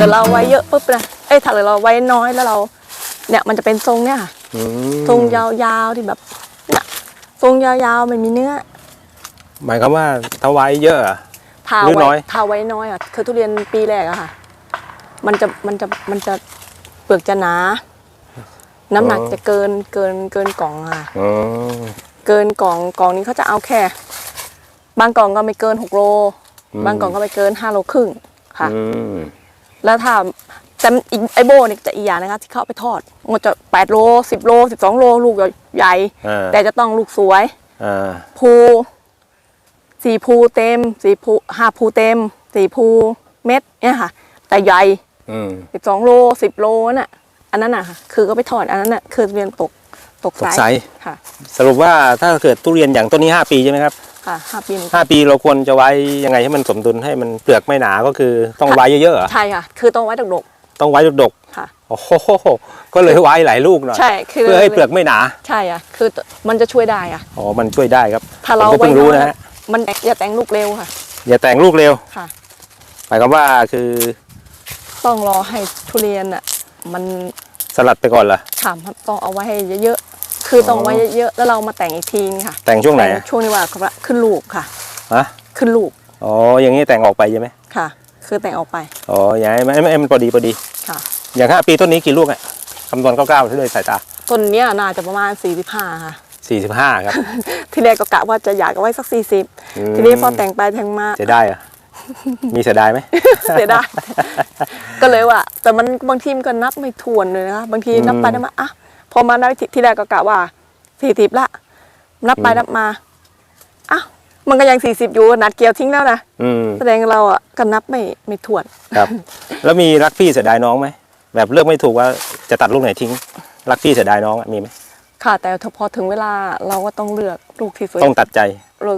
กิดเราไว้เยอะปุ๊บนะเอ้ยถ้าเกิดเราไว้น้อยแล้วเรา เนี่ยมันจะเป็นทรงเนี่ยค่ะอืมทรงยาวๆที่แบบเนี่ยทรงยาวๆไม่มีเนื้อหมายความว่าถ้าไว้เยอะอะทาหรือน้ไว้อย ทาไว้น้อยอะคือทุเรียนปีแรกอะค่ะ มันจะมันจะมันจะเปลือกจะหนา น้ำหนักจะเกินเกินเกินกล่องอะค่ะอ๋อเกินกล่องกล่องนี้เขาจะเอาแค่ บางกล่องก็ไม่เกินหกโล บางกล่องก็ไม่เกินห้าโลครึ่งค่ะ อืม แล้วถ้าแต่อีกไอโบนี่จะอีกอย่างนะคะที่เขาเอาไปทอด มันจะแปดโลสิบโลสิบสองโลลูกใหญ่ อ่า แต่จะต้องลูกสวยอ่าภูสี่ภูเต็มสี่ภูห้าภูเต็มสี่ภูเม็ดเนี่ยค่ะ แต่ใหญ่อืมสิบสองโลสิบโลน่ะ อันนั้นน่ะค่ะคือก็ไปทอดอันนั้นน่ะคือเรียนตกตกตกไซไซส์ส์ค่ะ สรุปว่าถ้าเกิดทุเรียนอย่างต้นนี้ 5 ปีใช่ไหมครับ ค่ะห้าปีเหมือนกัน ห้าปีเราควรจะไว้ยังไงให้มันสมดุลให้มันเปลือกไม่หนาก็คือต้องไว้เยอะๆเหรอใช่ค่ะ คือต้องไว้ดกต้องไว้ดกๆค่ะ ๆโอ้โหก็เลยไว้หลายลูกหน่อยใช่คือเพื่อให้เปลือกไม่หนาใช่อะ คือมันจะช่วยได้อะ อ๋อมันช่วยได้ครับถ้าเราผมก็เพิ่งรู้นะฮะมันอย่าแต่งลูกเร็วค่ะ อย่าแต่งลูกเร็วค่ะ หมายความว่าคือต้องรอให้ทุเรียนอะ มันสลัดไปก่อนเหรอฉ่ำครับต้องเอาไว้ให้เยอะๆ คือต้องเอาไว้เยอะๆแล้วเรามาแต่งอีกทีนึงค่ะ แต่งช่วงไหนแต่อะช่วงนี้ว่าเขาว่าขึ้นลูกค่ะฮะขึ้นลูกอ๋ออย่างนี้แต่งออกไปใช่ไหมค่ะ คือแต่งออกไปอ๋ออย่างนี้ไม่ไม่มันพอดีพอดีค่ะ อย่างห้าปีต้นนี้กี่ลูกอะคำนวณคร่าวๆด้วยสายตาต้นเนี้ยน่าจะประมาณ45ค่ะ45ครับ ที่แรกก็กะว่าจะอยากเอาไว้สักอืม40ทีนี้พอแต่งไปแต่งมาเสียดายเหรอะมีเสียดายไหมเสียดายก็เลยว่า แต่มันบางทีมันก็นับไม่ทวนเลยนะคะบางทีนับไปอืมนับมาอะ พอมานับที่ที่แรกก็กะว่า40ละ นับไปอืมนับมาอะมันก็ยัง40อยู่นัดเกี่ยวทิ้งแล้วนะอืมแสดงเราอะก็นับไม่ไม่ทวนครับ แล้วมีรักพี่เสียดายน้องไหมแบบเลือกไม่ถูกว่าจะตัดลูกไหนทิ้ง รักพี่เสียดายน้องอะมีไหมค่ะ แต่พอถึงเวลาเราก็ต้องเลือกลูกที่สวยต้องตัดใจ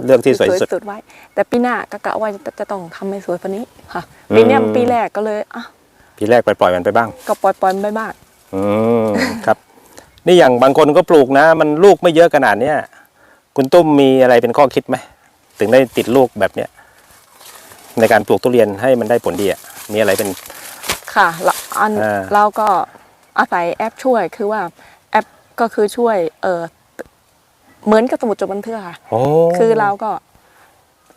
เลือกที่สวยสุดสุด ไว้ แต่ปีหน้าก็กะว่าจะจะต้องทำให้สวยกว่านี้ค่ะปีเนี้ยอืม ปีแรกก็เลยอะปีแรกปล่อยๆมันไปบ้าง ก็ปล่อยปล่อยมันไปบ้าง อืม ครับ นี่อย่างบางคนก็ปลูกนะ มันลูกไม่เยอะขนาดเนี้ยคุณตุ้มมีอะไรเป็นข้อคิดไหมถึงได้ติดลูกแบบเนี้ยในการปลูกทุเรียนให้มันได้ผลดีอะมีอะไรเป็น ค่ะแล้วอันอ่า เราก็อาศัยแอปช่วยคือว่าแอปก็คือช่วยเออเหมือนกับสมุดจดบันทึกค่ะ โอ้คือเราก็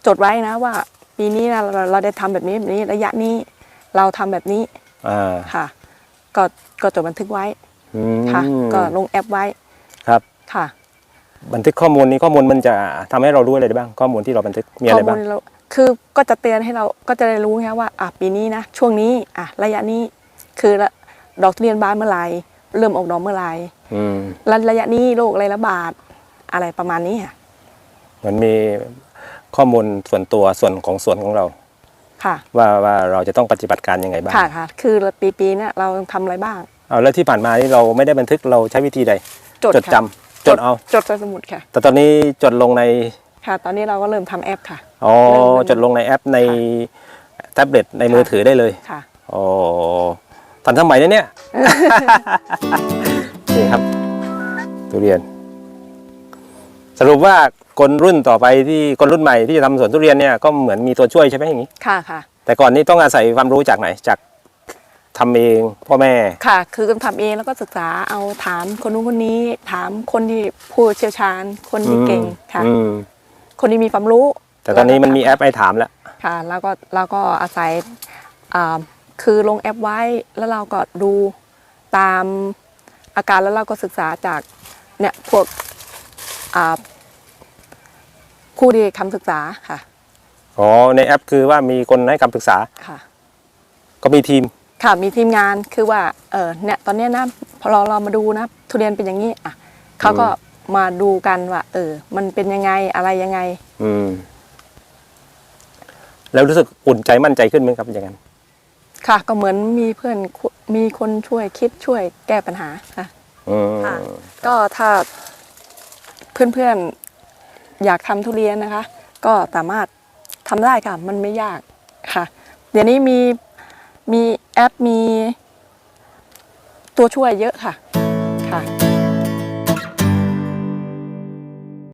จดไว้นะว่า ปีนี้นะเราเราได้ทำแบบนี้แบบนี้ระยะนี้ เราทำแบบนี้อ่าค่ะ ก็ก็จดบันทึกไว้อืม ค่ะ ก็ลงแอปไว้ครับค่ะ บันทึกข้อมูลนี้ข้อมูลมันจะทำให้เรารู้อะไรได้บ้าง ข้อมูลที่เราบันทึกมีอะไรบ้างข้มูลเราคือก็จะเตือนให้เราก็จะได้รู้ไงว่าอะปีนี้นะช่วงนี้อะระยะนี้คือละดอกทุเรียนบานเมื่อไหร่เริ่มออกดอกเมื่อไหร่อืมแล้วระยะนี้โรคอะไรระบาดอะไรประมาณนี้ค่ะมันมีข้อมูลส่วนตัวส่วนของส่วนของเรา ค่ะ ว่าว่าเราจะต้องปฏิบัติการยังไงบ้างค่ะค่ะคือปีปีๆเนี่ยเราทำอะไรบ้าง เอาแล้วที่ผ่านมานี่เราไม่ได้บันทึกเราใช้วิธีใด จดจดค่ะจำจดเอา จดใส่สมุดค่ะ แต่ตอนนี้จดลงในค่ะ ตอนนี้เราก็เริ่มทำแอปค่ะ อ๋อเริ่มเริ่มจดลงในแอปในแท็บเล็ตในมือถือได้เลยค่ะ อ๋อทันสมัยนะเนี่ย นี่ครับทุเรียน สรุปว่าคนรุ่นต่อไปที่คนรุ่นใหม่ที่จะทำสวนทุเรียนเนี่ยก็เหมือนมีตัวช่วยใช่ไหมอย่างนี้ ค่ะค่ะ แต่ก่อนนี้ต้องอาศัยความรู้จากไหนจาก ทำเองพ่อแม่ค่ะ คือทำเองแล้วก็ศึกษาเอาถามคนนู้นคนนี้ ถามคนที่ผู้เชี่ยวชาญ คนที่เก่งค่ะอืมคนที่มีความรู้ แต่ตอนนี้มันมีแอปให้ถามแล้วค่ะ แล้วก็เราก็อาศัยอ่าคือลงแอปไว้แล้วเราก็ดูตามอาการแล้วเราก็ศึกษาจากเนี่ยพวกอ่าผู้ที่คำศึกษาค่ะอ๋อในแอปคือว่ามีคนให้คำปรึกษาค่ะ ก็มีทีม ค่ะมีทีมงานคือว่าเออเนี่ยตอนเนี้ยนะพอเราเรามาดูนะ ทุเรียนเป็นอย่างนี้อะเขาก็มาดูกันว่า เออ มันเป็นยังไงอะไรยังไง อืม แล้วรู้สึกอุ่นใจมั่นใจขึ้นไหมครับอย่างนั้น ค่ะ ก็เหมือนมีเพื่อนคุมีคนช่วยคิดช่วยแก้ปัญหาค่ะ อืมค่ะ ก็ถ้าเพื่อนๆอยากทำทุเรียนนะคะ ก็สามารถทำได้ค่ะ มันไม่ยากค่ะ เดี๋ยวนี้มีมี แอปมีตัวช่วยเยอะค่ะค่ะ